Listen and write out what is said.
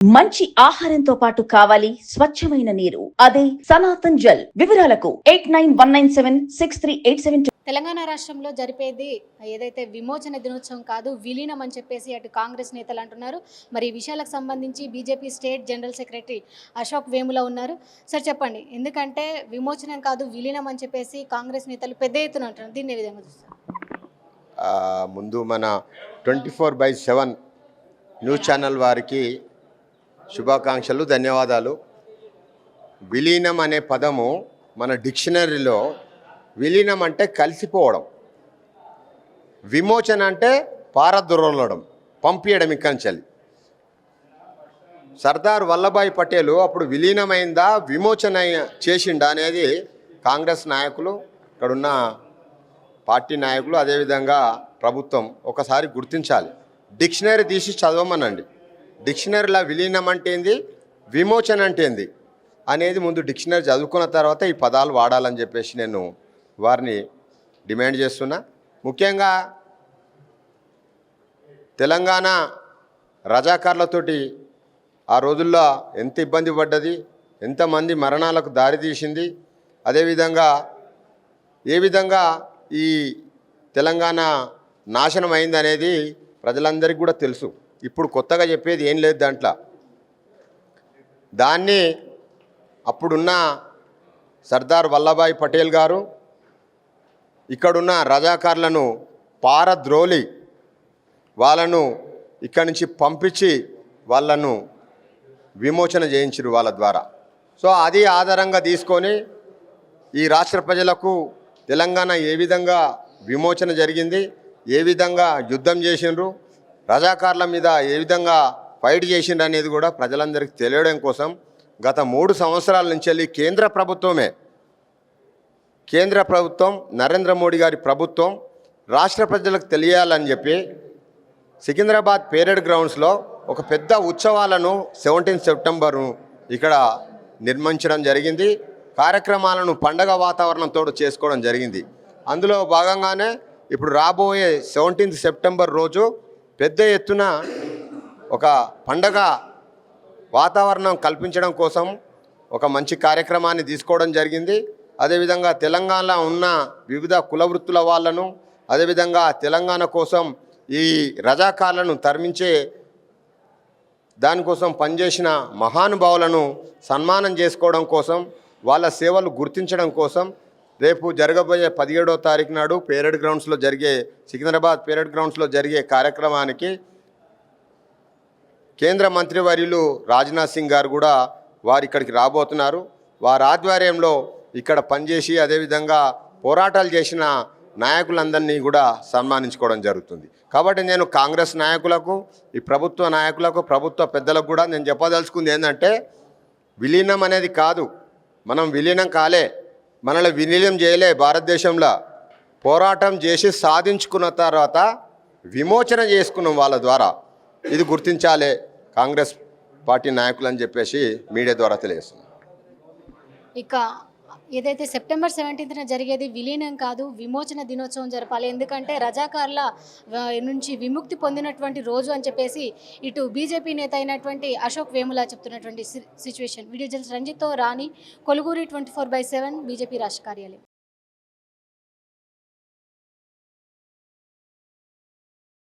మంచి ఆహారంతో పాటు కావాలి స్వచ్ఛమైన నీరు. అదే సనాతన్ జల్. వివరాలకు eight nine one nine seven six three eight seven Telangana రాష్ట్రంలో జరిపేది ఏదైతే విమోచన దినోత్సవం కాదు విలీనం అని చెప్పేసి అటు కాంగ్రెస్ నేతలు అంటున్నారు. మరి ఈ విషయాలకు సంబంధించి BJP state general secretary Ashok Vemula ఉన్నారు. సార్ చెప్పండి ఎందుకంటే విమోచనం కాదు విలీనం అని చెప్పేసి కాంగ్రెస్ నేతలు పెద్ద ఎత్తున అంటున్నారు. దీన్ని విధంగా చూస్తారు? ఆ, ముందు మన twenty four by seven news channel వారికి శుభాకాంక్షలు ధన్యవాదాలు. విలీనం అనే పదము మన డిక్షనరీలో విలీనం అంటే కలిసిపోవడం. విమోచన అంటే పారద్రోలడం పంపించడం ఇక్కడి సర్దార్ వల్లభాయ్ పటేల్ అప్పుడు విలీనమైందా విమోచన చేసిండా అనేది కాంగ్రెస్ నాయకులు ఇక్కడున్న పార్టీ నాయకులు అదేవిధంగా ప్రభుత్వం ఒకసారి గుర్తించాలి. డిక్షనరీ తీసి చదవమనండి. డిక్షనరీలో విలీనం అంటే ఏంది? విమోచన అంటే ఏంది? అనేది ముందు డిక్షనరీ చదువుకున్న తర్వాత ఈ పదాలు వాడాలని చెప్పేసి నేను వారిని డిమాండ్ చేస్తున్నా. ముఖ్యంగా తెలంగాణ రజాకార్లతోటి ఆ రోజుల్లో ఎంత ఇబ్బంది పడ్డది ఎంతమంది మరణాలకు దారితీసింది అదేవిధంగా ఏ విధంగా ఈ తెలంగాణ నాశనం అయింది అనేది ప్రజలందరికీ కూడా తెలుసు. ఇప్పుడు కొత్తగా చెప్పేది ఏం లేదు దాంట్లో. దాన్ని అప్పుడున్న సర్దార్ వల్లభాయ్ పటేల్ గారు ఇక్కడున్న రజాకారులను పారద్రోలి వాళ్ళను ఇక్కడి నుంచి పంపించి వాళ్ళను విమోచన చేయించారు వాళ్ళ ద్వారా. సో అది ఆధారంగా తీసుకొని ఈ రాష్ట్ర ప్రజలకు తెలంగాణ ఏ విధంగా విమోచన జరిగింది ఏ విధంగా యుద్ధం చేసిండ్రు రజాకార్ల మీద ఏ విధంగా ఫైట్ చేసిండు అనేది కూడా ప్రజలందరికీ తెలియడం కోసం గత మూడు సంవత్సరాల నుంచి వెళ్ళి కేంద్ర ప్రభుత్వమే. కేంద్ర ప్రభుత్వం నరేంద్ర మోడీ గారి ప్రభుత్వం రాష్ట్ర ప్రజలకు తెలియాలని చెప్పి సికింద్రాబాద్ పేరెడ్ గ్రౌండ్స్లో ఒక పెద్ద ఉత్సవాలను సెవెంటీన్ సెప్టెంబర్ను ఇక్కడ నిర్మించడం జరిగింది. కార్యక్రమాలను పండగ వాతావరణంతో చేసుకోవడం జరిగింది. అందులో భాగంగానే ఇప్పుడు రాబోయే సెవెంటీన్త్ సెప్టెంబర్ రోజు పెద్ద ఎత్తున ఒక పండగ వాతావరణం కల్పించడం కోసం ఒక మంచి కార్యక్రమాన్ని తీసుకోవడం జరిగింది. అదేవిధంగా తెలంగాణలో ఉన్న వివిధ కుల వృత్తుల వాళ్ళను అదేవిధంగా తెలంగాణ కోసం ఈ రజాకార్లను తరిమించే దానికోసం పనిచేసిన మహానుభావులను సన్మానం చేసుకోవడం కోసం వాళ్ళ సేవలు గుర్తించడం కోసం రేపు జరగబోయే పదిహేడో తారీఖు నాడు పేరెడ్ గ్రౌండ్స్లో జరిగే సికింద్రాబాద్ పేరెడ్ గ్రౌండ్స్లో జరిగే కార్యక్రమానికి కేంద్ర మంత్రివర్యులు రాజ్నాథ్ సింగ్ గారు కూడా వారు ఇక్కడికి రాబోతున్నారు. వారి ఆధ్వర్యంలో ఇక్కడ పనిచేసి అదేవిధంగా పోరాటాలు చేసిన నాయకులందరినీ కూడా సన్మానించుకోవడం జరుగుతుంది. కాబట్టి నేను కాంగ్రెస్ నాయకులకు ఈ ప్రభుత్వ నాయకులకు ప్రభుత్వ పెద్దలకు కూడా నేను చెప్పదలుచుకుంది ఏంటంటే విలీనం అనేది కాదు. మనం విలీనం కాలే. మనల్ని విలీనం చేయలే భారతదేశంలో. పోరాటం చేసి సాధించుకున్న తర్వాత విమోచన చేసుకున్నాం వాళ్ళ ద్వారా. ఇది గుర్తించాలే కాంగ్రెస్ పార్టీ నాయకులు అని చెప్పేసి మీడియా ద్వారా తెలియజేస్తున్నాం. ఇక ఏదైతే సెప్టెంబర్ సెవెంటీన్త్న జరిగేది విలీనం కాదు విమోచన దినోత్సవం జరపాలి. ఎందుకంటే రజాకార్ల నుంచి విముక్తి పొందినటువంటి రోజు అని చెప్పేసి ఇటు బీజేపీ నేత అయినటువంటి అశోక్ వేముల చెప్తున్నటువంటి situation. Video journalist రంజిత్తో Rani Koluguri twenty four by seven BJP రాష్ట్ర కార్యాలయం.